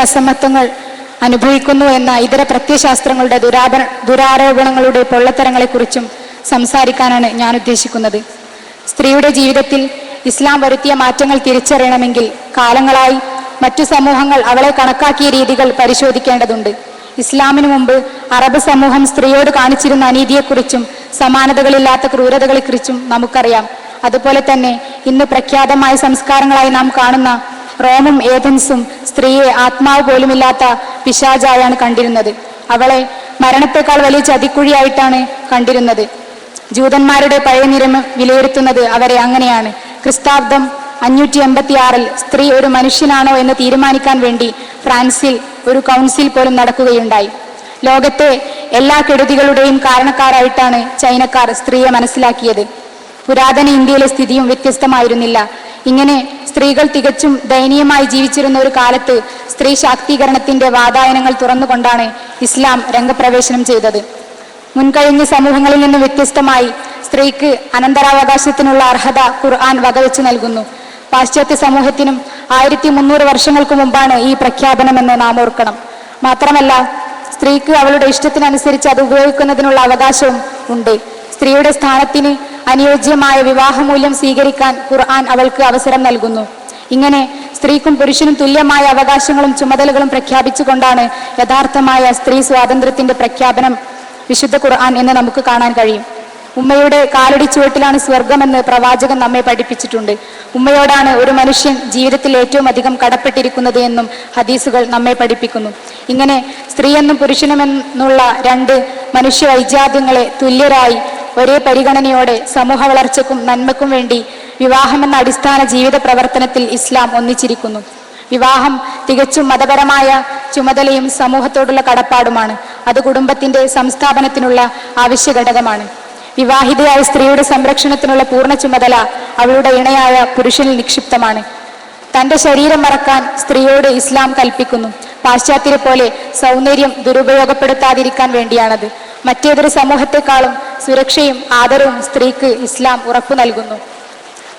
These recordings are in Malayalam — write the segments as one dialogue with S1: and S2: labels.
S1: അസമത്വങ്ങൾ അനുഭവിക്കുന്നു എന്ന ഇതര പ്രത്യശാസ്ത്രങ്ങളുടെ ദുരാപ ദുരാരോപണങ്ങളുടെ പൊള്ളത്തരങ്ങളെക്കുറിച്ചും സംസാരിക്കാനാണ് ഞാൻ ഉദ്ദേശിക്കുന്നത്. സ്ത്രീയുടെ ജീവിതത്തിൽ ഇസ്ലാം വരുത്തിയ മാറ്റങ്ങൾ തിരിച്ചറിയണമെങ്കിൽ കാലങ്ങളായി മറ്റു സമൂഹങ്ങൾ അവളെ കണക്കാക്കിയ രീതികൾ പരിശോധിക്കേണ്ടതുണ്ട്. ഇസ്ലാമിനു മുമ്പ് അറബ് സമൂഹം സ്ത്രീയോട് കാണിച്ചിരുന്ന അനീതിയെക്കുറിച്ചും സമാനതകളില്ലാത്ത ക്രൂരതകളെക്കുറിച്ചും നമുക്കറിയാം. അതുപോലെ തന്നെ ഇന്ന് പ്രഖ്യാതമായ സംസ്കാരങ്ങളായി നാം കാണുന്ന റോമും ഏതൻസും സ്ത്രീയെ ആത്മാവ് പോലുമില്ലാത്ത പിശാചായാണ് കണ്ടിരുന്നത്. അവളെ മരണത്തെക്കാൾ വലിയ ചതിക്കുഴിയായിട്ടാണ് കണ്ടിരുന്നത്. ജൂതന്മാരുടെ പഴയ നിരമ വിലയിരുത്തുന്നത് അവരെ അങ്ങനെയാണ്. ക്രിസ്താബ്ദം അഞ്ഞൂറ്റി എൺപത്തി ആറിൽ സ്ത്രീ ഒരു മനുഷ്യനാണോ എന്ന് തീരുമാനിക്കാൻ വേണ്ടി ഫ്രാൻസിൽ ഒരു കൗൺസിൽ പോലും നടക്കുകയുണ്ടായി. ലോകത്തെ എല്ലാ കെടുതികളുടെയും കാരണക്കാരായിട്ടാണ് ചൈനക്കാർ സ്ത്രീയെ മനസ്സിലാക്കിയത്. പുരാതന ഇന്ത്യയിലെ സ്ഥിതിയും വ്യത്യസ്തമായിരുന്നില്ല. ഇങ്ങനെ സ്ത്രീകൾ തികച്ചും ദയനീയമായി ജീവിച്ചിരുന്ന ഒരു കാലത്ത് സ്ത്രീ ശാക്തീകരണത്തിന്റെ വാതായനങ്ങൾ തുറന്നുകൊണ്ടാണ് ഇസ്ലാം രംഗപ്രവേശനം ചെയ്തത്. മുൻകഴിഞ്ഞ സമൂഹങ്ങളിൽ നിന്ന് വ്യത്യസ്തമായി സ്ത്രീക്ക് അനന്തരാവകാശത്തിനുള്ള അർഹത ഖുർആൻ വകവെച്ചു നൽകുന്നു. പാശ്ചാത്യ സമൂഹത്തിനും ആയിരത്തി മുന്നൂറ് വർഷങ്ങൾക്ക് മുമ്പാണ് ഈ പ്രഖ്യാപനമെന്ന് നാം ഓർക്കണം. മാത്രമല്ല സ്ത്രീക്ക് അവളുടെ ഇഷ്ടത്തിനനുസരിച്ച് അത് ഉപയോഗിക്കുന്നതിനുള്ള അവകാശവും ഉണ്ട്. സ്ത്രീയുടെ സ്ഥാനത്തിന് അനുയോജ്യമായ വിവാഹമൂല്യം സ്വീകരിക്കാൻ ഖുർആൻ അവൾക്ക് അവസരം നൽകുന്നു. ഇങ്ങനെ സ്ത്രീക്കും പുരുഷനും തുല്യമായ അവകാശങ്ങളും ചുമതലകളും പ്രഖ്യാപിച്ചുകൊണ്ടാണ് യഥാർത്ഥമായ സ്ത്രീ സ്വാതന്ത്ര്യത്തിന്റെ പ്രഖ്യാപനം വിശുദ്ധ ഖുർആൻ എന്ന് നമുക്ക് കാണാൻ കഴിയും. ഉമ്മയുടെ കാലടി ചുവട്ടിലാണ് സ്വർഗമെന്ന് പ്രവാചകൻ നമ്മെ പഠിപ്പിച്ചിട്ടുണ്ട്. ഉമ്മയോടാണ് ഒരു മനുഷ്യൻ ജീവിതത്തിൽ ഏറ്റവും അധികം കടപ്പെട്ടിരിക്കുന്നത് എന്നും ഹദീസുകൾ നമ്മെ പഠിപ്പിക്കുന്നു. ഇങ്ങനെ സ്ത്രീയെന്നും പുരുഷനുമെന്നുള്ള രണ്ട് മനുഷ്യ വൈജാത്യങ്ങളെ തുല്യരായി ഒരേ പരിഗണനയോടെ സമൂഹ വളർച്ചയ്ക്കും നന്മയ്ക്കും വേണ്ടി വിവാഹമെന്ന അടിസ്ഥാന ജീവിത പ്രവർത്തനത്തിൽ ഇസ്ലാം ഒന്നിച്ചിരിക്കുന്നു. വിവാഹം തികച്ചും മതപരമായ ചുമതലയും സമൂഹത്തോടുള്ള കടപ്പാടുമാണ്. അത് കുടുംബത്തിന്റെ സംസ്ഥാപനത്തിനുള്ള ആവശ്യ ഘടകമാണ് വിവാഹിതയായ സ്ത്രീയുടെ സംരക്ഷണത്തിനുള്ള പൂർണ ചുമതല അവളുടെ ഇണയായ പുരുഷനിൽ നിക്ഷിപ്തമാണ്. തന്റെ ശരീരം മറക്കാൻ സ്ത്രീയോട് ഇസ്ലാം കൽപ്പിക്കുന്നു. പാശ്ചാത്യരെ പോലെ സൗന്ദര്യം ദുരുപയോഗപ്പെടുത്താതിരിക്കാൻ വേണ്ടിയാണത്. മറ്റേതൊരു സമൂഹത്തെക്കാളും സുരക്ഷയും ആദരവും സ്ത്രീക്ക് ഇസ്ലാം ഉറപ്പു നൽകുന്നു.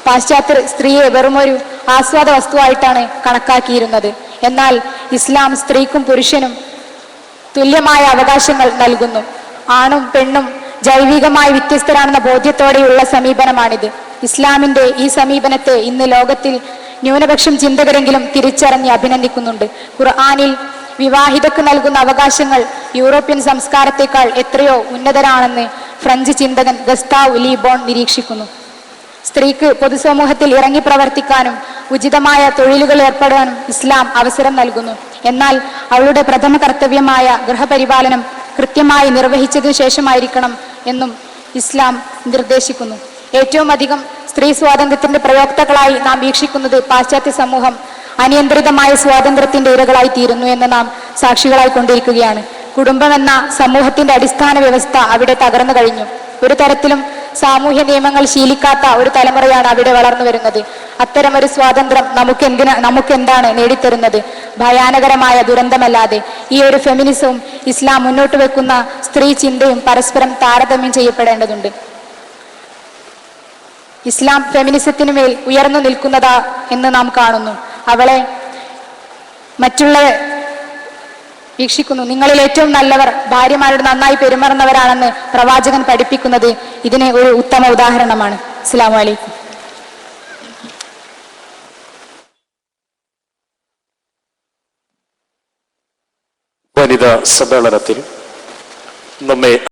S1: പാശ്ചാത്യർ സ്ത്രീയെ വെറുമൊരു ആസ്വാദ വസ്തുവായിട്ടാണ് കണക്കാക്കിയിരുന്നത്. എന്നാൽ ഇസ്ലാം സ്ത്രീക്കും പുരുഷനും തുല്യമായ അവകാശങ്ങൾ നൽകുന്നു. ആണും പെണ്ണും ജൈവികമായി വ്യത്യസ്തരാണെന്ന ബോധ്യത്തോടെയുള്ള സമീപനമാണിത്. ഇസ്ലാമിന്റെ ഈ സമീപനത്തെ ഇന്ന് ലോകത്തിൽ ന്യൂനപക്ഷം ചിന്തകരെങ്കിലും തിരിച്ചറിഞ്ഞ് അഭിനന്ദിക്കുന്നുണ്ട്. ഖുർആാനിൽ വിവാഹിതക്ക് നൽകുന്ന അവകാശങ്ങൾ യൂറോപ്യൻ സംസ്കാരത്തെക്കാൾ എത്രയോ ഉന്നതരാണെന്ന് ഫ്രഞ്ച് ചിന്തകൻ ഗസ്താവ് ലീബോൺ നിരീക്ഷിക്കുന്നു. സ്ത്രീക്ക് പൊതുസമൂഹത്തിൽ ഇറങ്ങി പ്രവർത്തിക്കാനും ഉചിതമായ തൊഴിലുകൾ ഏർപ്പെടാനും ഇസ്ലാം അവസരം നൽകുന്നു. എന്നാൽ അവളുടെ പ്രഥമ കർത്തവ്യമായ ഗൃഹപരിപാലനം കൃത്യമായി നിർവഹിച്ചതിനു ശേഷമായിരിക്കണം എന്നും ഇസ്ലാം നിർദ്ദേശിക്കുന്നു. ഏറ്റവും അധികം സ്ത്രീ സ്വാതന്ത്ര്യത്തിന്റെ പ്രയോക്താക്കളായി നാം വീക്ഷിക്കുന്നത് പാശ്ചാത്യ സമൂഹം അനിയന്ത്രിതമായ സ്വാതന്ത്ര്യത്തിന്റെ ഇരകളായി തീരുന്നു എന്ന് നാം സാക്ഷികളായി കൊണ്ടിരിക്കുകയാണ്. കുടുംബം എന്ന സമൂഹത്തിന്റെ അടിസ്ഥാന വ്യവസ്ഥ അവിടെ തകർന്നു കഴിഞ്ഞു. ഒരു തരത്തിലും സാമൂഹ്യ നിയമങ്ങൾ ശീലിക്കാത്ത ഒരു തലമുറയാണ് അവിടെ വളർന്നു വരുന്നത്. അത്തരം ഒരു സ്വാതന്ത്ര്യം നമുക്ക് എന്തിനാ നമുക്ക് എന്താണ് നേടിത്തരുന്നത്? ഭയാനകരമായ ദുരന്തമല്ലാതെ ഈ ഒരു ഫെമിനിസവും ഇസ്ലാം മുന്നോട്ട് വെക്കുന്ന സ്ത്രീ ചിന്തയും പരസ്പരം താരതമ്യം ചെയ്യപ്പെടേണ്ടതുണ്ട്. ഇസ്ലാം ഫെമിനിസത്തിനു മേൽ ഉയർന്നു നിൽക്കുന്നതാ എന്ന് നാം കാണുന്നു. അവളെ മറ്റുള്ള വീക്ഷിക്കുന്നു. നിങ്ങളിൽ ഏറ്റവും നല്ലവർ ഭാര്യമാരോട് നന്നായി പെരുമാറുന്നവരാണെന്ന് പ്രവാചകൻ പഠിപ്പിക്കുന്നത് ഇതിന് ഒരു ഉത്തമ ഉദാഹരണമാണ്. അസ്സാം വലൈക്കും
S2: വനിതാ സമ്മേളനത്തിൽ നമ്മെ